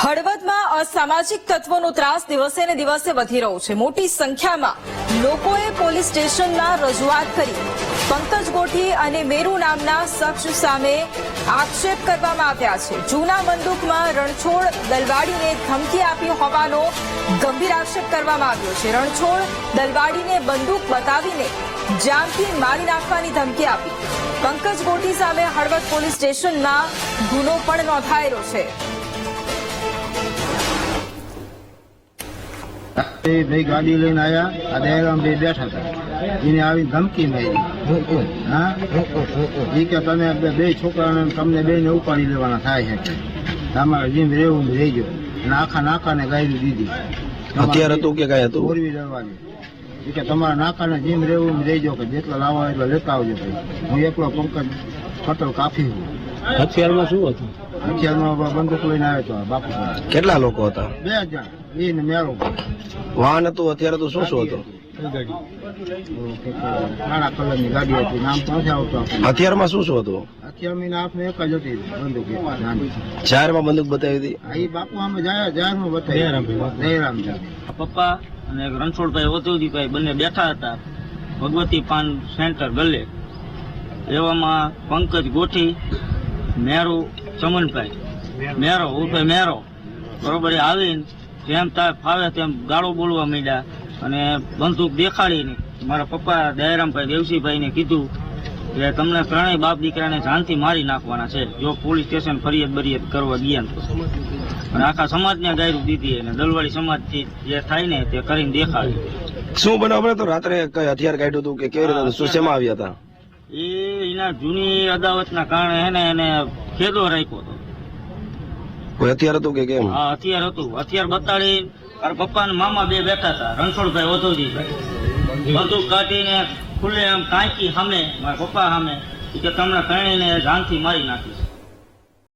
હળવદમાં અસામાજિક તત્વોનો ત્રાસ દિવસે ને દિવસે વધી રહ્યો છે. મોટી સંખ્યામાં લોકોએ પોલીસ સ્ટેશનમાં રજૂઆત કરી. પંકજ ગોઠી અને મેરુ નામના શખ્સ સામે આક્ષેપ કરવામાં આવ્યા છે. જૂના બંદૂકમાં રણછોડ દલવાડીને ધમકી આપી હોવાનો ગંભીર આક્ષેપ કરવામાં આવ્યો છે. રણછોડ દલવાડીને બંદૂક બતાવીને જામથી મારી નાખવાની ધમકી આપી. પંકજ ગોઠી સામે હળવદ પોલીસ સ્ટેશનમાં ગુનો પણ નોંધાયેલો છે. ભાઈ ગાડી લઈને આવ્યા આ દયારામ ભાઈ બેઠા હતા. એને આવી ધમકી મારી. હા? એ કે તમે બે- છોકરાને તમને બે ને ઉપાડી લેવાના થાય છે તમારે જીમ રહેવું રહી રહેજો. અને આખા નાકાને ગાયરી દીધી. અત્યારે હતું કે ગાય હતું? ઓરવી રહેવાની એ કે તમારા નાકાને જીમ રહેવું રહેજો કે જેટલા લાવવા હોય એટલા લેતા આવજો ભાઈ. હું એકલો પંકજ પટેલ કાફી હું હથિયારમાં શું હતું? હથિયારમાં બંદૂક લઈને આવ્યો હતો બાપુ કેટલા લોકો હતા? બે મેરો વાહન હતું અત્યારે તો શું શું હતું? કાળા કલરની ગાડી હતી નામ તો નથી હથિયારમાં શું શું હતું. જાહેરમાં બંદૂક બતાવી હતી? બાપુ આમે જાય જાહેરમાં બતાવી. પપ્પા અને રણછોડભાઈ ઓતવજીભાઈ બંને બેઠા હતા ભગવતી પાન સેન્ટર ગલ્લે. એવામાં પંકજ ગોઠી મેરુ ચમનભાઈ. મેરો ઉર્ફે મેરો. બરોબર એ આવીને જેમ ફાવે તેમ ગાળો બોલવા માંડ્યા અને બંદૂક દેખાડીને મારા પપ્પા દયારામભાઈ દેવસીભાઈને કીધું કે તમને ત્રણેય બાપ દીકરાને જાનથી મારી નાખવાના છે. જો પોલીસ સ્ટેશન ફરિયાદ બરિયાદ કરવા ગયા તો. અને આખા સમાજને ગાયરૂપ દીધી અને દલવાળી સમાજથી જે થાય ને તે કરીને દેખાડી. શું બનાવ તો? રાત્રે કઈ હથિયાર કાઢ્યું હતું કે કેવી રીતે શું શેમાં આવ્યા હતા? એ એના જૂની અદાવતના કારણે એને એને ખેદો રાખ્યો હતો. હથિયાર હતું કે કેમ? હથિયાર હતું. અત્યારે બતાડી મારા પપ્પા ને મામા બે બેઠા હતા, રણછોડભાઈ ઓધવજીભાઈ બધું કાઢીને ખુલ્લે આમ કાંઈકી સામે, મારા પપ્પા સામે, કે તમને ત્રણેયને જાનથી મારી નાખીશ